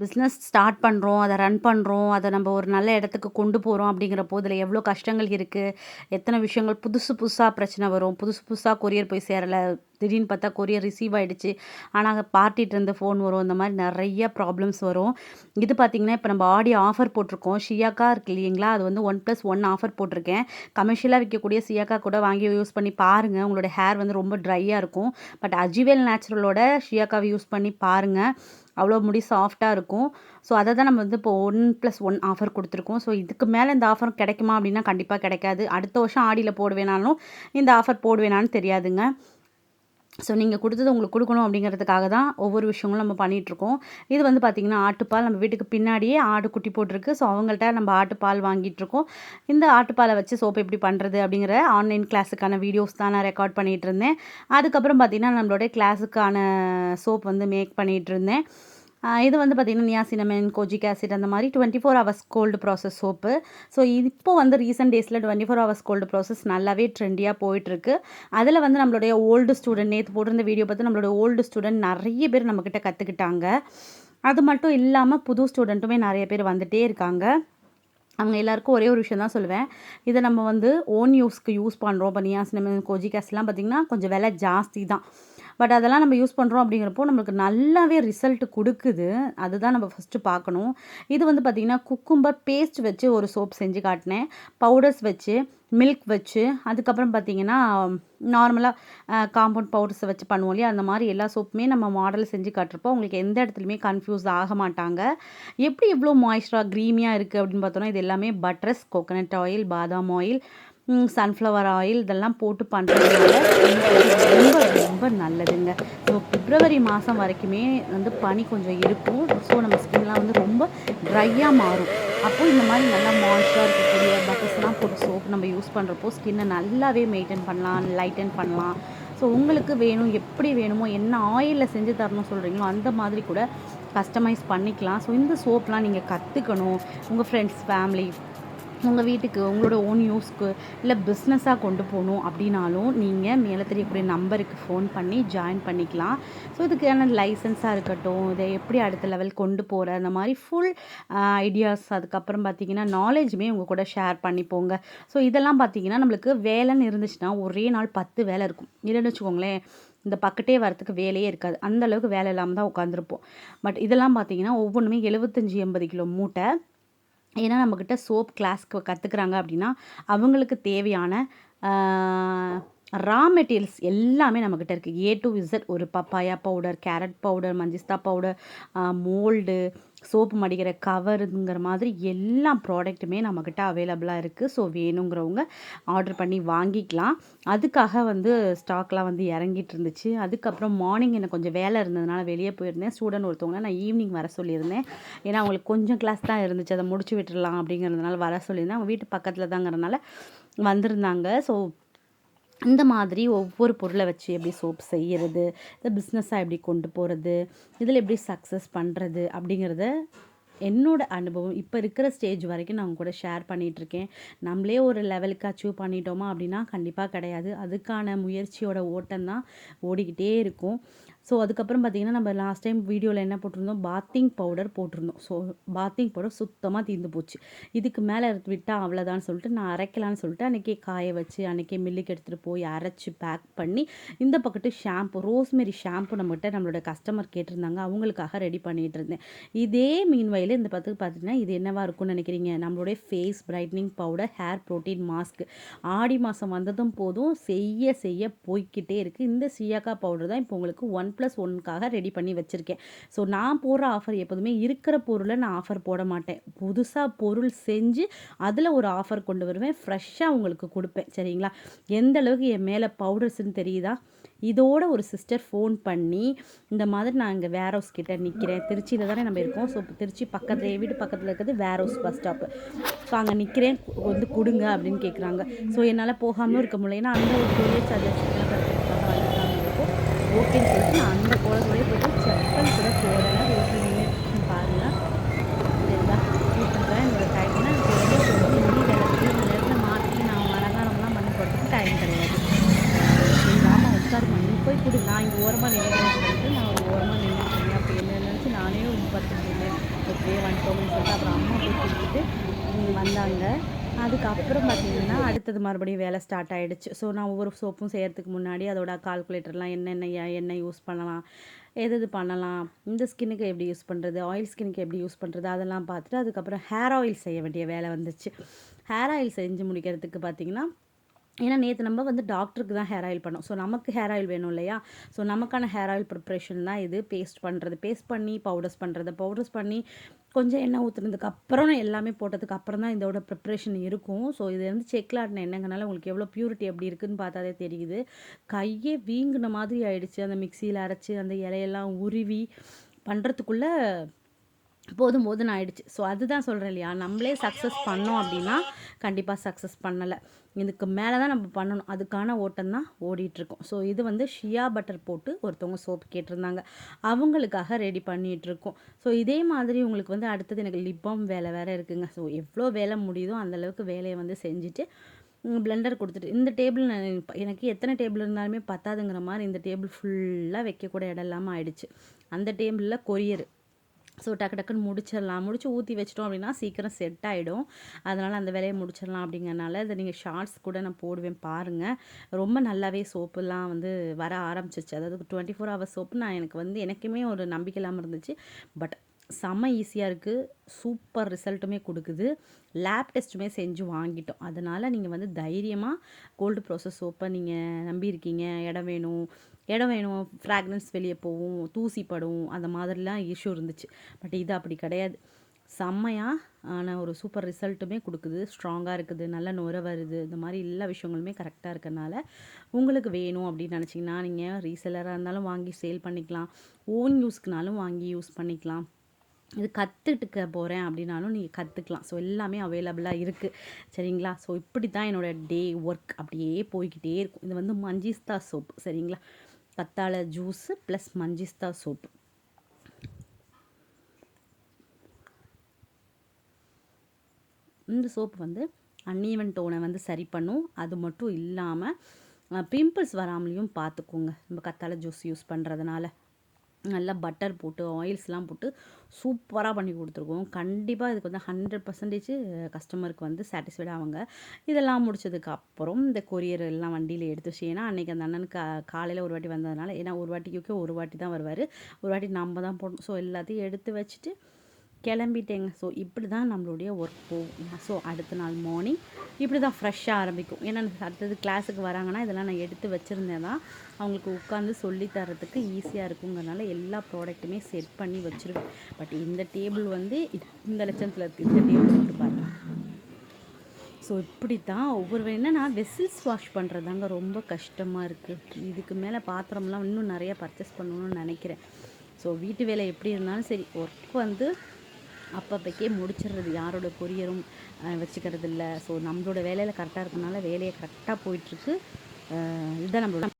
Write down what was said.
Business start பண்ணுறோம் அதை run பண்ணுறோம் அதை நம்ம ஒரு நல்ல இடத்துக்கு கொண்டு போகிறோம் அப்படிங்கிறப்போ இதில் எவ்வளோ கஷ்டங்கள் இருக்குது எத்தனை விஷயங்கள் புதுசு புதுசாக பிரச்சனை வரும் புதுசு புதுசாக கொரியர் போய் சேரலை திடீர்னு பார்த்தா கொரியர் ரிசீவ் ஆகிடுச்சு ஆனால் பார்ட்டிகிட்ட இருந்த ஃபோன் வரும் இந்த மாதிரி நிறைய ப்ராப்ளம்ஸ் வரும். இது பார்த்திங்கன்னா இப்போ நம்ம ஆடி ஆஃபர் போட்டிருக்கோம் ஷியாக்கா இருக்கு இல்லைங்களா அது வந்து ஒன் ப்ளஸ் ஒன் ஆஃபர் போட்டிருக்கேன். கமர்ஷியலாக விற்கக்கூடிய சியாக்கா கூட வாங்கி யூஸ் பண்ணி பாருங்கள் உங்களோட ஹேர் வந்து ரொம்ப ட்ரையாக இருக்கும். பட் அஜிவேல் நேச்சுரலோட ஷியாக்காவை யூஸ் பண்ணி பாருங்கள் அவ்வளோ முடி சாஃப்டாக இருக்கும். ஸோ அதை தான் நம்ம வந்து இப்போ ஒன் ப்ளஸ் ஒன் ஆஃபர் கொடுத்துருக்கோம். ஸோ இதுக்கு மேலே இந்த ஆஃபர் கிடைக்குமா அப்படின்னா கண்டிப்பாக கிடைக்காது. அடுத்த வருஷம் ஆடியில் போடுவேனாலும் இந்த ஆஃபர் போடுவேனான்னு தெரியாதுங்க. ஸோ நீங்கள் கொடுத்தது உங்களுக்கு கொடுக்கணும் அப்படிங்கிறதுக்காக தான் ஒவ்வொரு விஷயங்களும் நம்ம பண்ணிகிட்ருக்கோம் இது வந்து பார்த்திங்கன்னா ஆட்டுப்பால். நம்ம வீட்டுக்கு பின்னாடியே ஆடு குட்டி போட்டிருக்கு. ஸோ அவங்கள்ட்ட நம்ம ஆட்டுப்பால் வாங்கிட்டுருக்கோம். இந்த ஆட்டுப்பாலை வச்சு சோப்பு எப்படி பண்ணுறது அப்படிங்கிற ஆன்லைன் கிளாஸுக்கான வீடியோஸ் தான் நான் ரெக்கார்ட் பண்ணிகிட்டு இருந்தேன் அதுக்கப்புறம் பார்த்திங்கன்னா நம்மளோட கிளாஸுக்கான சோப் வந்து மேக் பண்ணிகிட்டு இருந்தேன் இது வந்து பார்த்திங்கன்னா நியாசினமென் கோஜிக் ஆசிட் அந்த மாதிரி twenty four hours cold process soap so இப்போ வந்து ரீசெண்ட் டேஸில் twenty four hours cold process நல்லாவே ட்ரெண்டியாக போயிட்டுருக்கு. அதில் வந்து நம்மளுடைய ஓல்டு ஸ்டூடெண்ட் நேற்று போட்டிருந்த வீடியோ பார்த்து நம்மளோட ஓல்டு ஸ்டூடெண்ட் நிறைய பேர் நம்மக்கிட்ட கற்றுக்கிட்டாங்க அது மட்டும் இல்லாமல் புது ஸ்டூடெண்ட்டுமே நிறைய பேர் வந்துகிட்டே இருக்காங்க. அவங்க எல்லாருக்கும் ஒரே ஒரு விஷயம் தான் சொல்லுவேன். இதை நம்ம வந்து ஓன் யூஸ்க்கு யூஸ் பண்ணுறோம் இப்போ நியாசினமென் கோஜிக் ஆசிட்லாம் பார்த்திங்கன்னா கொஞ்சம் விலை ஜாஸ்தி தான். பட் அதெல்லாம் நம்ம யூஸ் பண்ணுறோம் அப்படிங்கிறப்போ நம்மளுக்கு நல்லாவே ரிசல்ட் கொடுக்குது. அதுதான் நம்ம ஃபஸ்ட்டு பார்க்கணும். இது வந்து பார்த்திங்கன்னா குக்கும்பர் பேஸ்ட் வச்சு ஒரு சோப் செஞ்சு காட்டினேன். பவுடர்ஸ் வச்சு மில்க் வச்சு அதுக்கப்புறம் பார்த்திங்கன்னா நார்மலாக காம்பவுண்ட் பவுடர்ஸை வச்சு பண்ணுவோம் இல்லையா? அந்த மாதிரி எல்லா சோப்புமே நம்ம மாடல் செஞ்சு காட்டுறப்போ உங்களுக்கு எந்த இடத்துலையுமே கன்ஃபியூஸ் ஆக மாட்டாங்க. எப்படி இவ்வளோ மாய்ஸ்டராக க்ரீமியாக இருக்குது அப்படின்னு பார்த்தோன்னா இது எல்லாமே பட்டர்ஸ் கோகனட் ஆயில் பாதாம் ஆயில் சன்ஃப்ளவர் ஆயில் இதெல்லாம் போட்டு பண்ணுறதுனால ரொம்ப ரொம்ப நல்லதுங்க. ஸோ பிப்ரவரி மாதம் வரைக்குமே வந்து பனி கொஞ்சம் இருக்கும். ஸோ நம்ம ஸ்கின்லாம் வந்து ரொம்ப ட்ரையாக மாறும். அப்போது இந்த மாதிரி நல்லா மாய்ஸ்டராக இருக்கக்கூடிய பட்டர்ஸ்லாம் போட்டு சோப் நம்ம யூஸ் பண்ணுறப்போ ஸ்கின்னை நல்லாவே மெயின்டைன் பண்ணலாம் லைட்டன் பண்ணலாம். ஸோ உங்களுக்கு வேணும் எப்படி வேணுமோ என்ன ஆயிலில் செஞ்சு தரணும் சொல்கிறீங்களோ அந்த மாதிரி கூட கஸ்டமைஸ் பண்ணிக்கலாம். ஸோ இந்த சோப்லாம் நீங்கள் கற்றுக்கணும் உங்கள் ஃப்ரெண்ட்ஸ் ஃபேமிலி உங்கள் வீட்டுக்கு உங்களோட ஓன் யூஸ்க்கு இல்லை பிஸ்னஸாக கொண்டு போகணும் அப்படின்னாலும் நீங்கள் மேலே தெரியக்கூடிய நம்பருக்கு ஃபோன் பண்ணி ஜாயின் பண்ணிக்கலாம். ஸோ இதுக்கான லைசன்ஸாக இருக்கட்டும் இதை எப்படி அடுத்த லெவல் கொண்டு போகிற அந்த மாதிரி ஃபுல் ஐடியாஸ் அதுக்கப்புறம் பார்த்தீங்கன்னா நாலேஜுமே உங்கள் கூட ஷேர் பண்ணிப்போங்க. ஸோ இதெல்லாம் பார்த்தீங்கன்னா நம்மளுக்கு வேலைன்னு இருந்துச்சுன்னா ஒரே நாள் பத்து வேலை இருக்கும். இல்லைன்னு வச்சுக்கோங்களேன் இந்த பக்கெட்டே வரத்துக்கு வேலையே இருக்காது. அந்த அளவுக்கு வேலை இல்லாமல் தான் உட்காந்துருப்போம் பட் இதெல்லாம் பார்த்தீங்கன்னா ஒவ்வொன்றுமே எழுபத்தஞ்சி எண்பது கிலோ மூட்டை ஏன்னா நம்மக்கிட்ட சோப் கிளாஸ்க்கு கற்றுக்குறாங்க அப்படின்னா அவங்களுக்கு தேவையான ரா மெட்டீரியல்ஸ் எல்லாமே நம்மக்கிட்ட இருக்குது ஏ டு இசட் ஒரு papaya powder carrot powder manjistha powder mould soap மடிக்கிற கவருங்கிற மாதிரி எல்லா ப்ராடக்ட்டுமே நம்மக்கிட்ட அவைலபிளாக இருக்குது ஸோ வேணுங்கிறவங்க ஆர்டர் பண்ணி வாங்கிக்கலாம். அதுக்காக வந்து ஸ்டாக்லாம் வந்து இறங்கிட்டு இருந்துச்சு. அதுக்கப்புறம் மார்னிங் எனக்கு கொஞ்சம் வேலை இருந்ததுனால வெளியே போயிருந்தேன். ஸ்டூடெண்ட் ஒருத்தவங்க நான் ஈவினிங் வர சொல்லியிருந்தேன். ஏன்னா அவங்களுக்கு கொஞ்சம் கிளாஸ் தான் இருந்துச்சு. அதை முடிச்சு விட்டுடலாம் அப்படிங்கிறதுனால வர சொல்லியிருந்தேன். அவங்க வீட்டு பக்கத்தில் தாங்கிறதுனால வந்திருந்தாங்க. ஸோ இந்த மாதிரி ஒவ்வொரு பொருளை வச்சு எப்படி சோப் செய்கிறது இந்த பிஸ்னஸாக எப்படி கொண்டு போகிறது இதில் எப்படி சக்ஸஸ் பண்ணுறது அப்படிங்கிறத என்னோட அனுபவம். இப்போ இருக்கிற ஸ்டேஜ் வரைக்கும் நான் கூட ஷேர் பண்ணிகிட்ருக்கேன் நம்மளே ஒரு லெவலுக்கு அச்சீவ் பண்ணிட்டோமா அப்படின்னா கண்டிப்பாக கிடையாது. அதுக்கான முயற்சியோட ஓட்டம் தான் ஓடிக்கிட்டே இருக்கும். ஸோ அதுக்கப்புறம் பார்த்திங்கன்னா நம்ம லாஸ்ட் டைம் வீடியோவில் என்ன போட்டிருந்தோம்? பாத்திங் பவுடர் போட்டிருந்தோம். ஸோ பாத்திங் பவுடர் சுத்தமாக தீர்ந்து போச்சு. இதுக்கு மேலே விட்டால் அவ்வளோதான்னு சொல்லிட்டு நான் அரைக்கலான்னு சொல்லிட்டு அன்றைக்கி காய வச்சு அன்றைக்கி மில்லுக்கு எடுத்துகிட்டு போய் அரைச்சி பேக் பண்ணி இந்த பக்கத்து ஷாம்பு ரோஸ்மெரி ஷாம்பு நம்மகிட்ட நம்மளோட கஸ்டமர் கேட்டிருந்தாங்க. அவங்களுக்காக ரெடி பண்ணிகிட்டு இருந்தேன். இதே மீன் வயலில் இந்த பத்துக்கு பார்த்தீங்கன்னா இது என்னவாக இருக்கும்னு நினைக்கிறீங்க? நம்மளுடைய face brightening powder hair protein mask ஆடி மாதம் வந்ததும் போதும் செய்ய செய்ய போய்கிட்டே இருக்குது இந்த சியாக்கா பவுடர் தான் இப்போ உங்களுக்கு ஒன் ப்ளஸ் ஒன்னுக்காக ரெடி பண்ணி வச்சுருக்கேன். ஸோ நான் போடுற ஆஃபர் எப்போதுமே இருக்கிற பொருளை நான் ஆஃபர் போட மாட்டேன். புதுசாக பொருள் செஞ்சு அதில் ஒரு ஆஃபர் கொண்டு வருவேன். ஃப்ரெஷ்ஷாக உங்களுக்கு கொடுப்பேன். சரிங்களா? எந்த அளவுக்கு என் மேலே பவுடர்ஸ்ன்னு தெரியுதா? இதோட ஒரு சிஸ்டர் ஃபோன் பண்ணி இந்த மாதிரி நான் இங்கே வேர் ஹவுஸ் கிட்டே நிற்கிறேன் திருச்சியில் தானே நம்ம இருக்கோம். ஸோ திருச்சி பக்கத்தில் வீட்டு பக்கத்தில் இருக்கிறது warehouse bus stop so அங்கே நிற்கிறேன் வந்து கொடுங்க அப்படின்னு கேட்குறாங்க ஸோ என்னால் போகாமல் இருக்க முடியல. ஏன்னா அந்த ஒரு டூ அப்படின்னு சொல்லிட்டு நான் அந்த கோலத்தோடய போய்ட்டு செப்பல் கூட போடலாம் ரோட்டில் நின்று பாருங்கள் சரிங்களா? கூப்பிட்டுருக்கேன் என்னோட டைம்னா எனக்கு வெளியே வேலை. இந்த நேரத்தில் மாற்றி நான் அலங்காரம்லாம் பண்ணி போகிறதுக்கு டைம் கிடையாது. இல்லாமல் உட்கார் பண்ணி போய் கொடு. நான் இங்கே ஓரமாக நினைக்கிறேன் சொல்லிட்டு நான் ஒரு ஓரமாக நின்றுட்டு அப்போ என்ன நினச்சி நானே ஒரு பத்து இப்படியே வந்துட்டோம்னு சொல்லிட்டு அப்புறம் அம்மா போய் கொடுத்துட்டு வந்தாங்க. அதுக்கப்புறம் பார்த்தீங்கன்னா அடுத்தது மறுபடியும் வேலை ஸ்டார்ட் ஆகிடுச்சு ஸோ நான் ஒவ்வொரு சோப்பும் செய்கிறதுக்கு முன்னாடி அதோட கால்குலேட்டர்லாம் என்னென்ன என்ன யூஸ் பண்ணலாம் எது இது பண்ணலாம் இந்த ஸ்கின்னுக்கு எப்படி யூஸ் பண்ணுறது ஆயில் ஸ்கின்னுக்கு எப்படி யூஸ் பண்ணுறது அதெல்லாம் பார்த்துட்டு அதுக்கப்புறம் ஹேர் ஆயில் செய்ய வேண்டிய வேலை வந்துச்சு. ஹேர் ஆயில் செஞ்சு முடிக்கிறதுக்கு பார்த்தீங்கன்னா ஏன்னா நேற்று நம்ம வந்து டாக்டருக்கு தான் ஹேர் ஆயில் பண்ணோம். ஸோ நமக்கு ஹேர் ஆயில் வேணும் இல்லையா? ஸோ நமக்கான ஹேர் ஆயில் ப்ரிப்ரேஷன் தான் இது. பேஸ்ட் பண்ணுறது பேஸ்ட் பண்ணி பவுடர்ஸ் பண்ணுறது பவுடர்ஸ் பண்ணி கொஞ்சம் எண்ணெய் ஊற்றுனதுக்கு அப்புறம் எல்லாமே போட்டதுக்கு அப்புறம் தான் இதோட ப்ரிப்ரேஷன் இருக்கும். ஸோ இது வந்து செக்கில் ஆட்டின என்னங்கனால உங்களுக்கு எவ்வளோ ப்யூரிட்டி எப்படி இருக்குன்னு பார்த்தாதே தெரியுது. கையே வீங்கின மாதிரி ஆயிடுச்சு. அந்த மிக்சியில் அரைச்சி அந்த இலையெல்லாம் உருவி பண்ணுறதுக்குள்ளே போதும் போதும் ஆயிடுச்சு ஸோ அதுதான் சொல்கிறேன் இல்லையா? நம்மளே சக்ஸஸ் பண்ணோம் அப்படின்னா கண்டிப்பாக சக்ஸஸ் பண்ணலை. இதுக்கு மேலே தான் நம்ம பண்ணணும். அதுக்கான ஓட்டம் தான் ஓடிட்டுருக்கோம். ஸோ இது வந்து ஷியா பட்டர் போட்டு ஒருத்தவங்க சோப் கேட்டிருந்தாங்க. அவங்களுக்காக ரெடி பண்ணிகிட்ருக்கோம் ஸோ இதே மாதிரி உங்களுக்கு வந்து அடுத்தது எனக்கு லிப்பாம் வேலை வேறு இருக்குங்க. ஸோ எவ்வளோ வேலை முடியுதோ அந்தளவுக்கு வேலையை வந்து செஞ்சுட்டு பிளெண்டர் கொடுத்துட்டு இந்த டேபிள் எனக்கு எத்தனை டேபிள் இருந்தாலுமே பத்தாதுங்கிற மாதிரி இந்த டேபிள் ஃபுல்லாக வைக்கக்கூட இடம் இல்லாமல் ஆயிடுச்சு. அந்த டேபிளில் கொரியர். ஸோ டக்கு டக்குன்னு முடிச்சிடலாம். முடிச்சு ஊற்றி வச்சிட்டோம் அப்படின்னா சீக்கிரம் செட் ஆகிடும் அதனால் அந்த வேலையை முடிச்சிடலாம் அப்படிங்கறனால இதை நீங்கள் ஷார்ட்ஸ் கூட நான் போடுவேன் பாருங்கள் ரொம்ப நல்லாவே சோப்புலாம் வந்து வர ஆரம்பிச்சிச்சு. அதாவது டுவெண்ட்டி ஃபோர் ஹவர்ஸ் சோப்பு நான் எனக்கு வந்து எனக்குமே ஒரு நம்பிக்கை இல்லாமல் இருந்துச்சு. பட் செம்ம ஈஸியாக இருக்குது சூப்பர் ரிசல்ட்டுமே கொடுக்குது. லேப் டெஸ்ட்டுமே செஞ்சு வாங்கிட்டோம். அதனால் நீங்கள் வந்து தைரியமாக கோல்டு ப்ராசஸ் சோப்பை நீங்கள் நம்பியிருக்கீங்க. இடம் வேணும். இடம் வேணும். ஃப்ராக்ரன்ஸ் வெளியே போகும். தூசிப்படும். அந்த மாதிரிலாம் இஷ்யூ இருந்துச்சு. பட் இது அப்படி கிடையாது. செம்மையாக ஆன ஒரு சூப்பர் ரிசல்ட்டுமே கொடுக்குது. ஸ்ட்ராங்காக இருக்குது. நல்ல நுர வருது. இந்த மாதிரி எல்லா விஷயங்களுமே கரெக்டாக இருக்கறனால உங்களுக்கு வேணும் அப்படின்னு நினச்சிங்கன்னா நீங்கள் ரீசெல்லராக இருந்தாலும் வாங்கி சேல் பண்ணிக்கலாம். ஓன் யூஸ்க்குனாலும் வாங்கி யூஸ் பண்ணிக்கலாம். இது கற்றுட்டுக்க போகிறேன் அப்படின்னாலும் நீங்கள் கற்றுக்கலாம் ஸோ எல்லாமே அவைலபிளாக இருக்குது சரிங்களா? ஸோ இப்படி தான் என்னோடய டே ஒர்க் அப்படியே போய்கிட்டே இருக்கும். இது வந்து மஞ்சிஸ்தா சோப் சரிங்களா? கத்தாழை ஜூஸு ப்ளஸ் மஞ்சிஸ்தா சோப்பு இந்த சோப்பு வந்து அன்னீவன் டோனை வந்து சரி பண்ணும். அது மட்டும் இல்லாமல் பிம்பிள்ஸ் வராமலையும் பார்த்துக்கோங்க நம்ம கத்தாழை ஜூஸ் யூஸ் பண்ணுறதுனால நல்லா பட்டர் போட்டு ஆயில்ஸ்லாம் போட்டு சூப்பராக பண்ணி கொடுத்துருக்கோம். கண்டிப்பாக இதுக்கு வந்து ஹண்ட்ரட் பர்சன்டேஜ் கஸ்டமருக்கு வந்து சாட்டிஸ்ஃபைட் ஆவாங்க. இதெல்லாம் முடிச்சதுக்கு அப்புறம் இந்த கொரியர் எல்லாம் வண்டியில் எடுத்து ஏன்னா அன்றைக்கி அந்த அண்ணனுக்கு காலையில் ஒரு வாட்டி வந்ததுனால ஏன்னா ஒரு வாட்டிக்கு ஒரு வாட்டி தான் வருவார். ஒரு வாட்டி நம்ம தான் போடணும். ஸோ எல்லாத்தையும் எடுத்து வச்சுட்டு கிளம்பிட்டேங்க. ஸோ இப்படி தான் நம்மளுடைய ஒர்க் போகும். ஸோ அடுத்த நாள் மார்னிங் இப்படி தான் ஃப்ரெஷ்ஷாக ஆரம்பிக்கும். ஏன்னா அடுத்தது கிளாஸுக்கு வராங்கன்னா இதெல்லாம் நான் எடுத்து வச்சுருந்தேன் தான். அவங்களுக்கு உட்காந்து சொல்லி தரத்துக்கு ஈஸியாக இருக்குங்கிறனால எல்லா ப்ராடக்ட்டுமே செட் பண்ணி வச்சுருவேன். பட் இந்த டேபிள் வந்து இந்த லட்சத்தில் இருக்குது இந்த டேபிள் வந்து பாருங்க. ஸோ இப்படி தான் ஒவ்வொரு என்னென்னா வெசில்ஸ் வாஷ் பண்ணுறதாங்க ரொம்ப கஷ்டமாக இருக்குது இதுக்கு மேலே பாத்திரம்லாம் இன்னும் நிறைய பர்ச்சேஸ் பண்ணணும்னு நினைக்கிறேன். ஸோ வீட்டு வேலை எப்படி இருந்தாலும் சரி ஒர்க் வந்து அப்பப்போக்கே முடிச்சிடுறது. யாரோட கொரியரும் வச்சுக்கிறது இல்லை ஸோ நம்மளோட வேலையில் கரெக்டாக இருக்கனால வேலையை கரெக்டாக போயிட்டுருக்கு. இதுதான் நம்மளோட